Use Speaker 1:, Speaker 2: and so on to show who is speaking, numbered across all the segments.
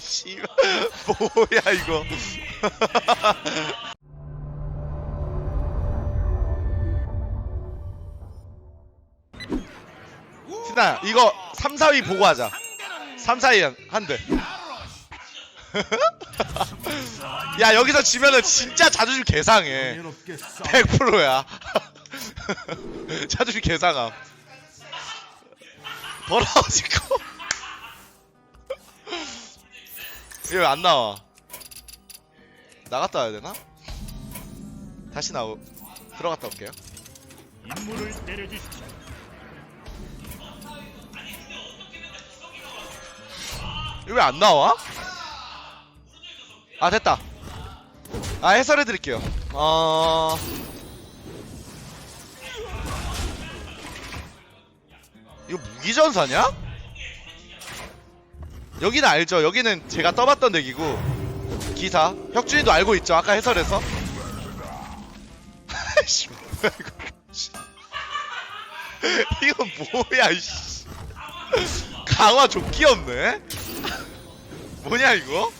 Speaker 1: 씨 뭐야 이거. 신아 이거 3, 4위 보고 하자. 3, 4위 한대. 야 여기서 지면은 진짜 자존심 개상해.
Speaker 2: 이롭게 싸
Speaker 1: 100%야. 자존심 개상함. 더러워지고 왜 안 나와 나갔다 와야 되나? 다시 나오 들어갔다 올게요
Speaker 2: 임무를 내려주십시오.
Speaker 1: 이거 왜안 나와? 아 됐다 아 해설해 드릴게요 어... 이거 무기전사냐? 여기는 알죠. 여기는 제가 떠봤던 덱이고. 기사. 혁준이도 알고 있죠. 아까 해설에서. 이거. 뭐야 이씨. 강화 좋기 없네? 뭐냐 이거?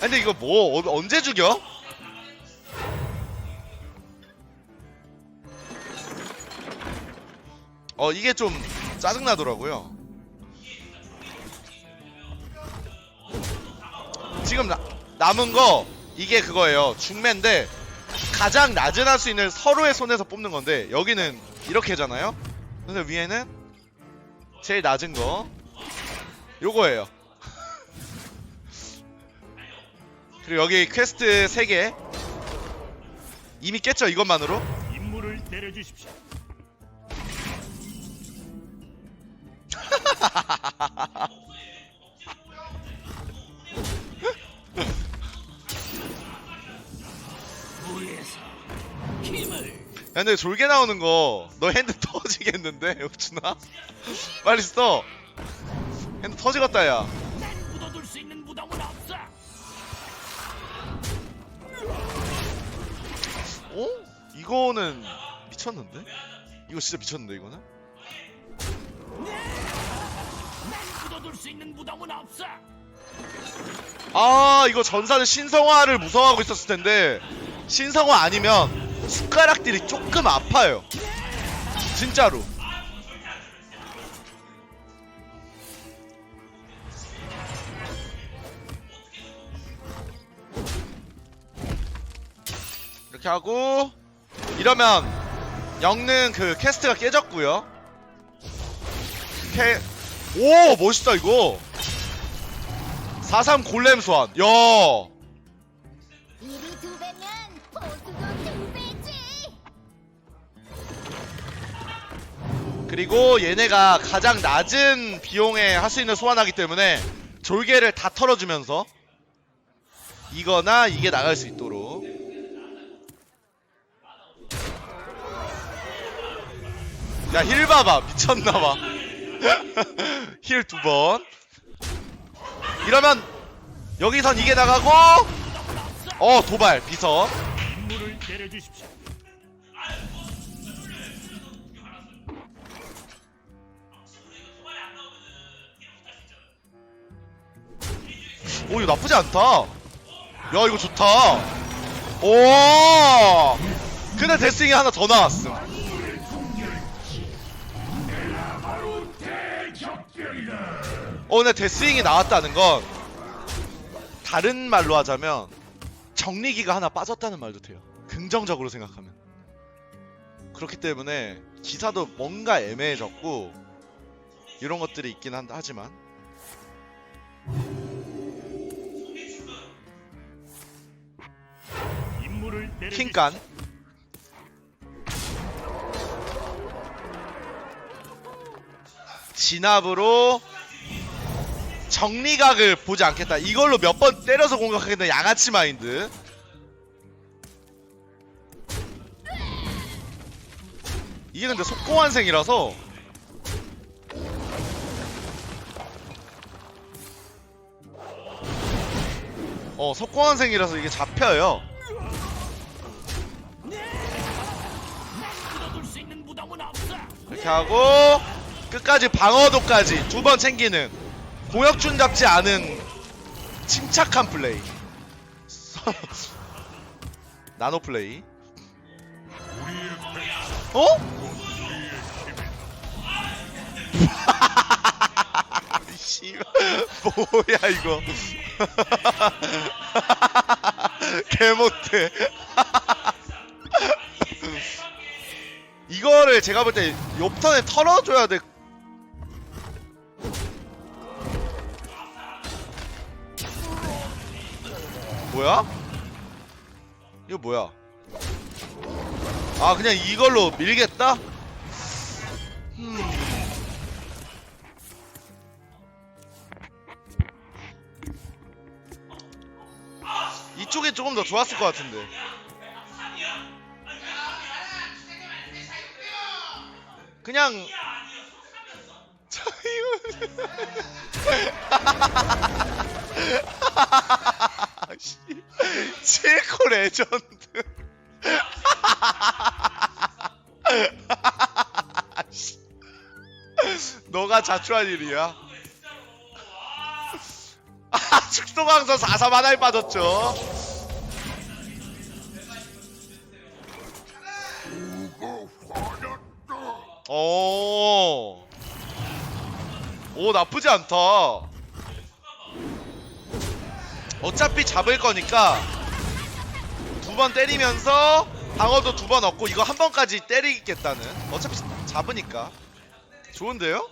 Speaker 1: 아니 근데 이거 뭐 어- 언제 죽여? 어 이게 좀 짜증나더라고요. 지금 나, 남은 거 이게 그거예요. 중매인데 가장 낮은 할 수 있는 서로의 손에서 뽑는 건데 여기는 이렇게잖아요. 그래서 위에는 제일 낮은 거. 요거예요. 그리고 여기 퀘스트 3개. 이미 깼죠 이것만으로?
Speaker 2: 임무를 내려주십시오.
Speaker 1: 야, 근데 졸개 나오는 거 너 핸드 터지겠는데 혁준아 빨리 써 핸드 터지겠다 야.
Speaker 2: 어?
Speaker 1: 이거는 미쳤는데? 이거 진짜 미쳤는데 이거는?
Speaker 2: 묻어둘 수 있는 무덤은 없어.
Speaker 1: 아 이거 전사는 신성화를 무서워하고 있었을 텐데 신성화 아니면 숟가락들이 조금 아파요. 진짜로. 이렇게 하고 이러면 영능 그 캐스트가 깨졌고요. 캐... 오 멋있다 이거. 4-3 골렘 소환. 야.
Speaker 3: 일이 두 배면 보수도 두 배지.
Speaker 1: 그리고 얘네가 가장 낮은 비용에 할 수 있는 소환하기 때문에 졸개를 다 털어주면서 이거나 이게 나갈 수 있도록. 야 힐 봐봐. 미쳤나봐 힐 두 번. 이러면 여기선 이게 나가고 어 도발
Speaker 2: 내려주십시오.
Speaker 1: 오 이거 나쁘지 않다. 야 이거 좋다. 오! 근데 데스윙이 하나 더 나왔음 어 근데 데스윙이 나왔다는 건 다른 말로 하자면 정리기가 하나 빠졌다는 말도 돼요. 긍정적으로 생각하면. 그렇기 때문에 기사도 뭔가 애매해졌고 이런 것들이 있긴 한, 하지만. 킹간. 진압으로 정리각을 보지 않겠다. 이걸로 몇 번 때려서 공격하겠다 양아치 마인드. 이게 근데 속공환생이라서. 어 속공환생이라서 이게 잡혀요. 이렇게 하고 끝까지 방어도까지 두 번 챙기는 공혁준답지 않은 침착한 플레이 나노 플레이 어? 씨 뭐야 이거 개못해 이거를 제가 볼 때 옆턴에 털어줘야 돼. 뭐야? 이거 뭐야? 아 그냥 이걸로 밀겠다? 음. 이쪽이 조금 더 좋았을 것 같은데. 그냥 씨, 칠코 레전드. 씨, 너가 자초한 일이야? 아 축소강서 4삼 하나에 빠졌죠? 오. 오, 나쁘지 않다. 어차피 잡을 거니까 두 번 때리면서 방어도 두 번 얻고 이거 한 번까지 때리겠다는. 어차피 잡으니까. 좋은데요?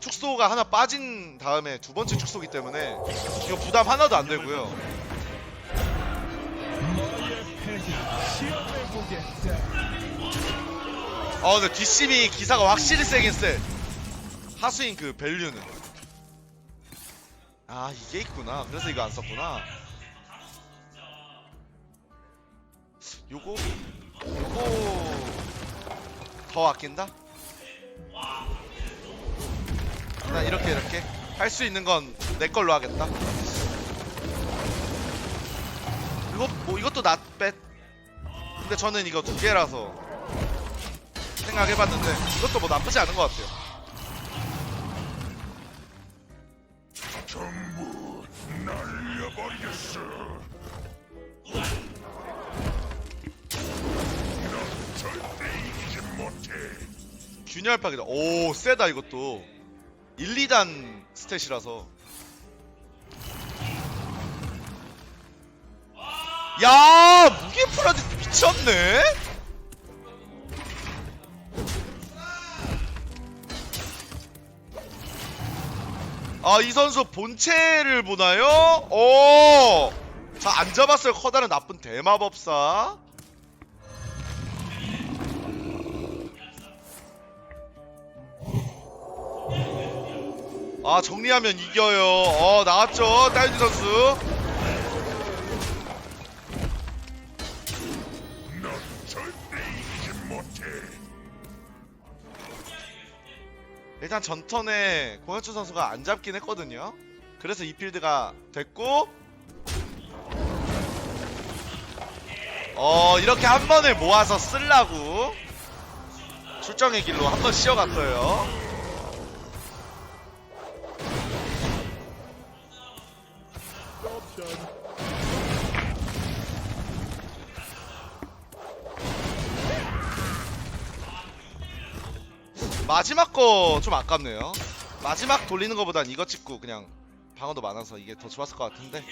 Speaker 1: 축소가 하나 빠진 다음에 두 번째 축소기 때문에 이거 부담 하나도 안 되고요. 어 근데 뒷심이 기사가 확실히 세긴 세 하수인 그 밸류는 아 이게 있구나 그래서 이거 안 썼구나 요거 요거 더 아낀다? 난 이렇게 이렇게 할 수 있는 건 내 걸로 하겠다 이거 뭐 이것도 낫뱃 근데 저는 이거 두 개라서 생각해봤는데 이것도 뭐 나쁘지 않은 것 같아요. 균열 파괴다. 오 세다 이것도. 1, 2단 스탯이라서. 야 무게 프라드 미쳤네. 아, 이 선수 본체를 보나요? 오! 자, 안 잡았어요. 커다란 나쁜 대마법사. 아, 정리하면 이겨요. 어, 나왔죠. 딸기 선수. 일단 전턴에 공현주 선수가 안 잡긴 했거든요. 그래서 이 필드가 됐고 어 이렇게 한 번을 모아서 쓰려고 출정의 길로 한번 씌어갔어요. 마지막 거 좀 아깝네요. 마지막 돌리는 거보단 이거 찍고 그냥 방어도 많아서 이게 더 좋았을 것 같은데.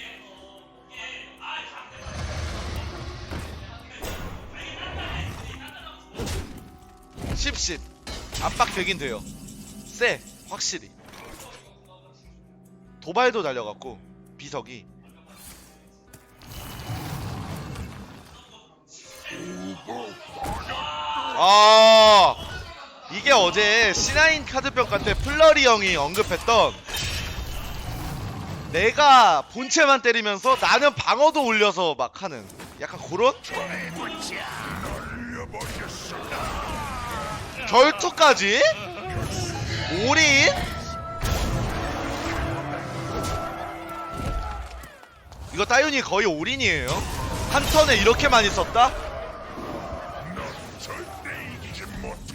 Speaker 1: 십십 압박 되긴 돼요. 세 확실히. 도발도 달려갔고 비석이. 아 이게 어제 C9 카드평가 때 플러리 형이 언급했던 내가 본체만 때리면서 나는 방어도 올려서 막 하는 약간 그런 결투까지? 올인? 이거 따윤이 거의 올인이에요. 한 턴에 이렇게 많이 썼다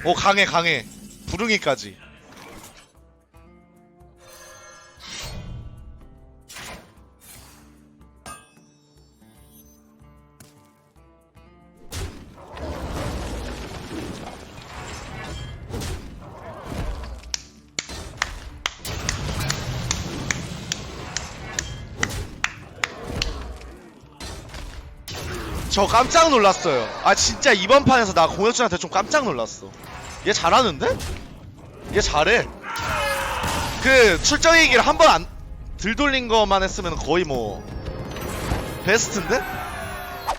Speaker 1: 오 강해 강해 부릉이까지 저 깜짝 놀랐어요. 아 진짜 이번 판에서 나 공혁준한테 좀 깜짝 놀랐어. 얘 잘하는데? 얘 잘해. 그 출정 얘기를 한 번 안 들돌린 거만 했으면 거의 뭐 베스트인데?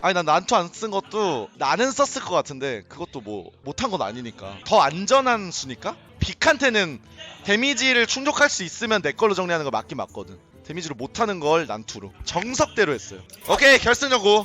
Speaker 1: 아니 난 난투 안 쓴 것도 나는 썼을 것 같은데 그것도 뭐 못한 건 아니니까. 더 안전한 수니까? 빅한테는 데미지를 충족할 수 있으면 내 걸로 정리하는 거 맞긴 맞거든. 데미지를 못하는 걸 난투로. 정석대로 했어요. 오케이 결승전 고